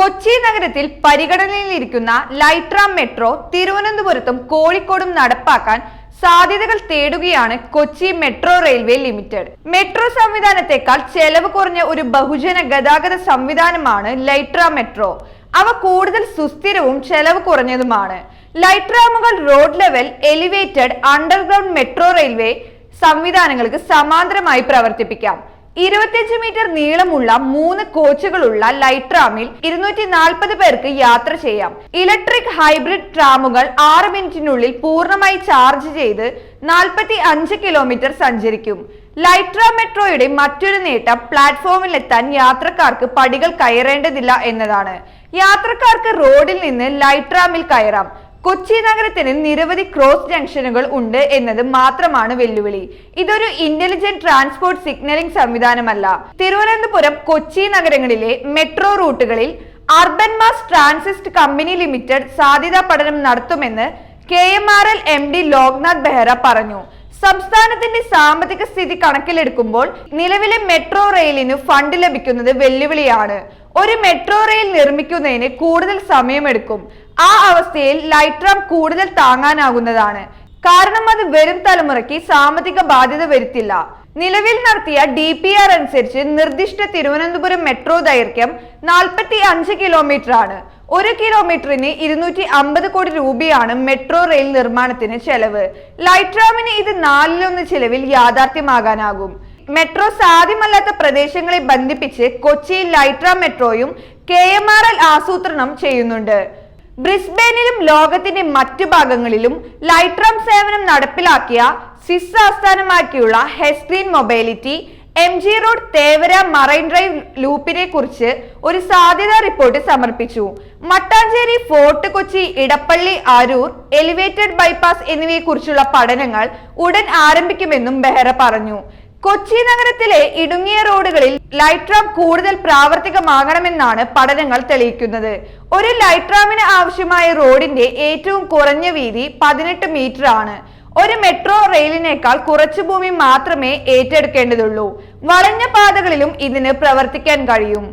കൊച്ചി നഗരത്തിൽ പരിഗണനയിലിരിക്കുന്ന ലൈട്രാ മെട്രോ തിരുവനന്തപുരത്തും കോഴിക്കോടും നടപ്പാക്കാൻ സാധ്യതകൾ തേടുകയാണ് Kochi metro railway limited. Metro സംവിധാനത്തെക്കാൾ ചെലവ് കുറഞ്ഞ ഒരു ബഹുജന ഗതാഗത സംവിധാനമാണ് ലൈട്രാ മെട്രോ. അവ കൂടുതൽ സുസ്ഥിരവും ചെലവ് കുറഞ്ഞതുമാണ്. ലൈട്രാമുകൾ road level elevated underground metro railway സംവിധാനങ്ങൾക്ക് സമാന്തരമായി പ്രവർത്തിപ്പിക്കാം. ഇരുപത്തിയഞ്ച് മീറ്റർ നീളമുള്ള മൂന്ന് കോച്ചുകളുള്ള ലൈറ്റ് ട്രാമിൽ ഇരുന്നൂറ്റി നാൽപ്പത് പേർക്ക് യാത്ര ചെയ്യാം. ഇലക്ട്രിക് ഹൈബ്രിഡ് ട്രാമുകൾ ആറ് മിനിറ്റിനുള്ളിൽ പൂർണമായി ചാർജ് ചെയ്ത് നാൽപ്പത്തി അഞ്ച് കിലോമീറ്റർ സഞ്ചരിക്കും. ലൈട്ര മെട്രോയുടെ മറ്റൊരു നേട്ടം പ്ലാറ്റ്ഫോമിലെത്താൻ യാത്രക്കാർക്ക് പടികൾ കയറേണ്ടതില്ല എന്നതാണ്. യാത്രക്കാർക്ക് റോഡിൽ നിന്ന് ലൈറ്റ് ട്രാമിൽ കയറാം. കൊച്ചി നഗരത്തിന് നിരവധി ക്രോസ് ജംഗ്ഷനുകൾ ഉണ്ട് എന്നത് മാത്രമാണ് വെല്ലുവിളി. ഇതൊരു ഇന്റലിജന്റ് ട്രാൻസ്പോർട്ട് സിഗ്നലിംഗ് സംവിധാനമല്ല. തിരുവനന്തപുരം കൊച്ചി നഗരങ്ങളിലെ metro റൂട്ടുകളിൽ urban mass transit company limited സാധ്യതാ പഠനം നടത്തുമെന്ന് K M R L M D Loknath Behra പറഞ്ഞു. സംസ്ഥാനത്തിന്റെ സാമ്പത്തിക സ്ഥിതി കണക്കിലെടുക്കുമ്പോൾ നിലവിലെ മെട്രോ റെയിലിന് ഫണ്ട് ലഭിക്കുന്നത് വെല്ലുവിളിയാണ്. ഒരു മെട്രോ റെയിൽ നിർമ്മിക്കുന്നതിന് കൂടുതൽ സമയമെടുക്കും. ആ അവസ്ഥയിൽ ലൈറ്റ് റാം കൂടുതൽ താങ്ങാനാകുന്നതാണ്. കാരണം അത് വരും തലമുറയ്ക്ക് സാമ്പത്തിക ബാധ്യത വരുത്തില്ല. നിലവിൽ നടത്തിയ ഡി പി ആർ അനുസരിച്ച് നിർദ്ദിഷ്ട തിരുവനന്തപുരം മെട്രോ ദൈർഘ്യം നാൽപ്പത്തി അഞ്ച് കിലോമീറ്റർ ആണ് ഒരു കിലോമീറ്ററിന് ഇരുന്നൂറ്റി അമ്പത് കോടി രൂപയാണ് മെട്രോ റെയിൽ നിർമ്മാണത്തിന് ചെലവ്. ലൈറ്റ് ഇത് നാലിലൊന്ന് ചിലവിൽ യാഥാർത്ഥ്യമാകാനാകും. മെട്രോ സാധ്യമല്ലാത്ത പ്രദേശങ്ങളെ ബന്ധിപ്പിച്ച് കൊച്ചിയിൽ റാം മെട്രോയും കെ എം ആർ എൽ ആസൂത്രണം ചെയ്യുന്നുണ്ട്. ബ്രിസ്ബെയിനിലും ലോകത്തിന്റെ മറ്റു ഭാഗങ്ങളിലും ലൈട്രാം സേവനം നടപ്പിലാക്കിയ സിസ് ആസ്ഥാനമാക്കിയുള്ള ഹെസ്ഗ്രീൻ mobility M G road Thevara marine drive ലൂപ്പിനെ കുറിച്ച് ഒരു സാധ്യതാ റിപ്പോർട്ട് സമർപ്പിച്ചു. Mattancherry fort Kochi Edappally Aroor elevated bypass എന്നിവയെ കുറിച്ചുള്ള പഠനങ്ങൾ ഉടൻ ആരംഭിക്കുമെന്നും ബെഹ്റ പറഞ്ഞു. കൊച്ചി നഗരത്തിലെ ഇടുങ്ങിയ റോഡുകളിൽ ലൈറ്റ് ട്രാം കൂടുതൽ പ്രാവർത്തികമാകണമെന്നാണ് പഠനങ്ങൾ തെളിയിക്കുന്നത്. ഒരു ലൈറ്റ് ട്രാമിന് ആവശ്യമായ റോഡിന്റെ ഏറ്റവും കുറഞ്ഞ വീതി പതിനെട്ട് മീറ്റർ ആണ്. ഒരു മെട്രോ റെയിലിനേക്കാൾ കുറച്ചു ഭൂമി മാത്രമേ ഏറ്റെടുക്കേണ്ടതുള്ളൂ. വളഞ്ഞ പാതകളിലും ഇതിന് പ്രവർത്തിക്കാൻ കഴിയും.